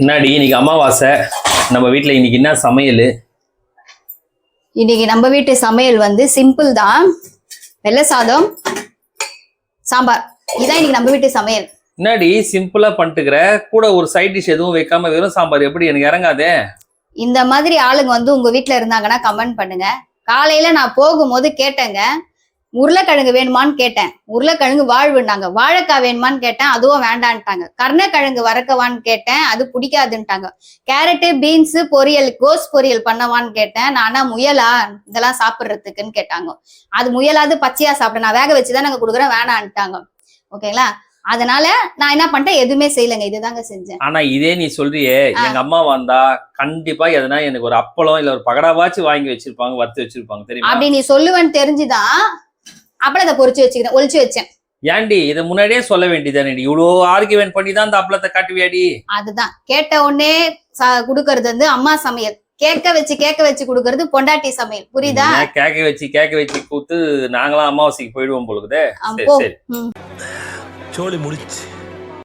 என்னடி இன்னைக்கு அமாவாசை. நம்ம வீட்ல இன்னைக்கு என்ன சமையல்? இன்னைக்கு நம்ம வீட்டு சமையல் வந்து சிம்பிள் தான். வெள்ளை சாதம் சாம்பார். இதான் இன்னைக்கு நம்ம வீட்டு சமையல். என்னடி சிம்பிளா பண்ணிட்டுக்கிற கூட ஒரு சைட் டிஷ் எதுவும் வைக்காம வெறும் சாம்பார். எப்படி எனக்கு இறங்காதே? இந்த மாதிரி ஆளுங்க வந்து உங்க வீட்ல இருந்தாங்கன்னா கமெண்ட் பண்ணுங்க. காலையில நான் போகும்போது கேட்டேங்க. உருளைக்கிழங்கு வேணுமான்னு கேட்டேன். உருளைக்கிழங்கு வாழ்வுன்னாங்க. வாழைக்காய் வேணுமான்னு கேட்டேன். அதுவும் வேண்டான்ட்டாங்க. கருணைக்கிழங்கு வறக்கவான்னு கேட்டேன். அது பிடிக்காதுன்ட்டாங்க. கேரட்டு பீன்ஸ் பொரியல் கோஸ் பொரியல் பண்ணவான்னு கேட்டேன். நானா முயலா? இதெல்லாம் சாப்பிட்றதுக்குன்னு கேட்டாங்க. அது முயலாது பச்சையா சாப்பிட நான் வேக வச்சுதான் நாங்க கொடுக்குறேன் வேணான்ட்டாங்க. ஓகேங்களா? அதனால நான் என்ன பண்ணிட்டேன்? எதுவுமே செய்யலைங்க. இதுதாங்க செஞ்சேன். ஆனா இதே நீ சொல்றியே எங்க அம்மா வந்தா கண்டிப்பா எதனா எனக்கு ஒரு அப்பளம் இல்ல ஒரு பகடாவாச்சும் வாங்கி வச்சிருப்பாங்க வறுத்து வச்சிருப்பாங்க. தெரியுமா? அப்படி நீ சொல்லுவேன்னு தெரிஞ்சுதான் அப்பளத்தை பொரிச்சு வச்சுக்கிறேன் ஒளிச்சு வச்சேன். ஏன்டி இதை முன்னாடியே சொல்ல வேண்டியதானே இவ்வளோ ஆர்கியூமெண்ட் பண்ணி தான் அந்த அப்பளத்தை காட்டுவியாடி? அதுதான். கேட்ட உடனே ச- குடுக்கறது வந்து அம்மா சமையல். கேட்க வச்சு கேட்க வச்சு குடுக்கறது பொண்டாட்டி சமையல். புரியுதா? கேக்க வச்சு கேக்க வச்சு கூத்து நாங்களாம் அமாவாசைக்கு போயிடுவோம் பொழுது சரி போ. சரி. ம். சோலி முடிச்சு.